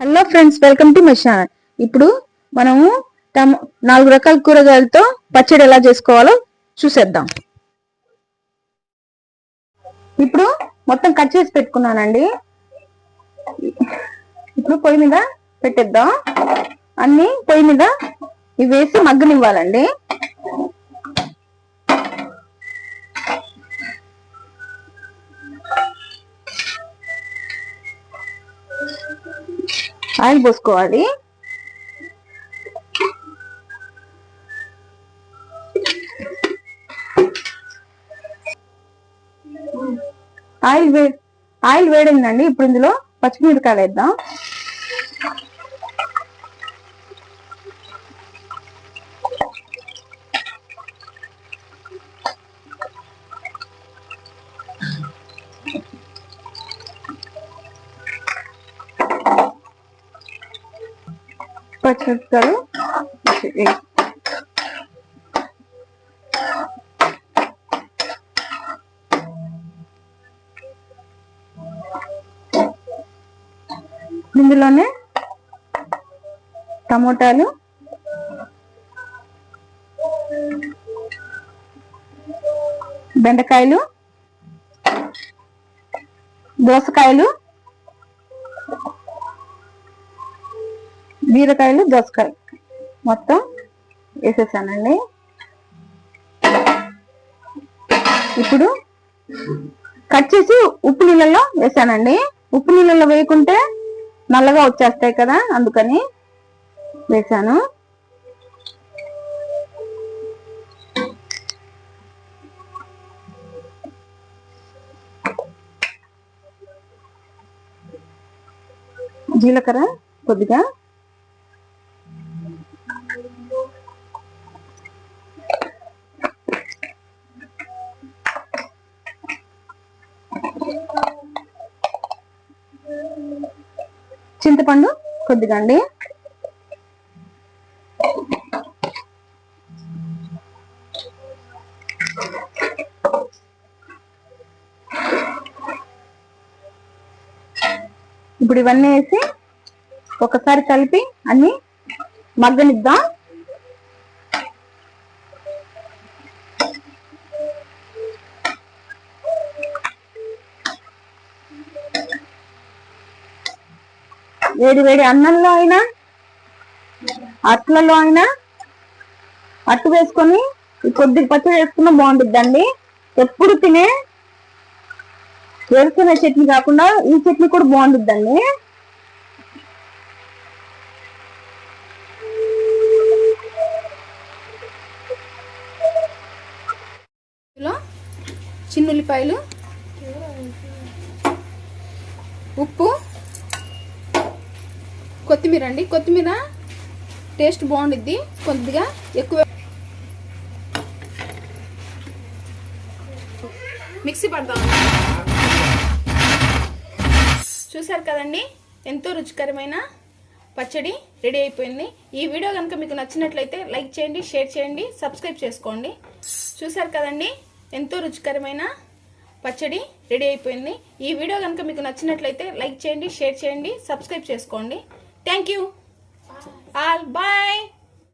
Hello friends welcome to my channel. ఇప్పుడు మనము నాలుగు రకాల కూరగాయలతో పచ్చడి ఎలా చేసుకోవాలో చూసేద్దాం. ఇప్పుడు మొత్తం కట్ చేసి పెట్టుకున్నానండి. ఇప్పుడు పొయ్యి మీద పెట్టేద్దాం. అన్ని పొయ్యి మీద ఇవి వేసి మగ్గనివ్వాలండి. ఆయిల్ పోసుకోవాలి. ఆయిల్ వే ఆయిల్ వేడిందండి. ఇప్పుడు ఇందులో పచ్చిమిరపకాయలు వేద్దాం. పచ్చిమిరపకాయలు వే- ఇందులోనే టమోటాలు. బెండకాయలు. దోసకాయలు. బీరకాయలు దోసకాయ మొత్తం వేసేసానండి. ఇప్పుడు కట్ చేసి ఉప్పు నీళ్ళలో వేసానండి. ఉప్పు నీళ్ళలో వేయకుంటే నల్లగా వచ్చేస్తాయి కదా అందుకని వేసాను. జీలకర్ర కొద్దిగా చింతపండు కొద్దిగా అండి ఇప్పుడు ఇవన్నీ వేసి ఒకసారి కలిపి అన్ని మగ్గనిద్దాం. వేడి వేడి అన్నంలో అయినా అట్లలో అయినా అట్టు వేసుకొని కొద్దిగా పచ్చడి వేసుకున్నా బాగుంటుందండి. ఎప్పుడు తినే వేరుకునే చట్నీ కాకుండా ఈ చట్నీ కూడా బాగుంటుందండి. ఇందులో చిన్నుల్లిపాయలు ఉప్పు కొత్తిమీర అండి. కొత్తిమీర టేస్ట్ బాగుండిద్ది. కొద్దిగా ఎక్కువ మిక్సీ పడదాం. చూసారు కదండి? ఎంతో రుచికరమైన పచ్చడి రెడీ అయిపోయింది. ఈ వీడియో కనుక మీకు నచ్చినట్లయితే లైక్ చేయండి షేర్ చేయండి సబ్స్క్రైబ్ చేసుకోండి. చూసారు కదండి? ఎంతో రుచికరమైన పచ్చడి రెడీ అయిపోయింది. ఈ వీడియో కనుక మీకు నచ్చినట్లయితే లైక్ చేయండి షేర్ చేయండి సబ్స్క్రైబ్ చేసుకోండి. Thank you. Bye. All bye.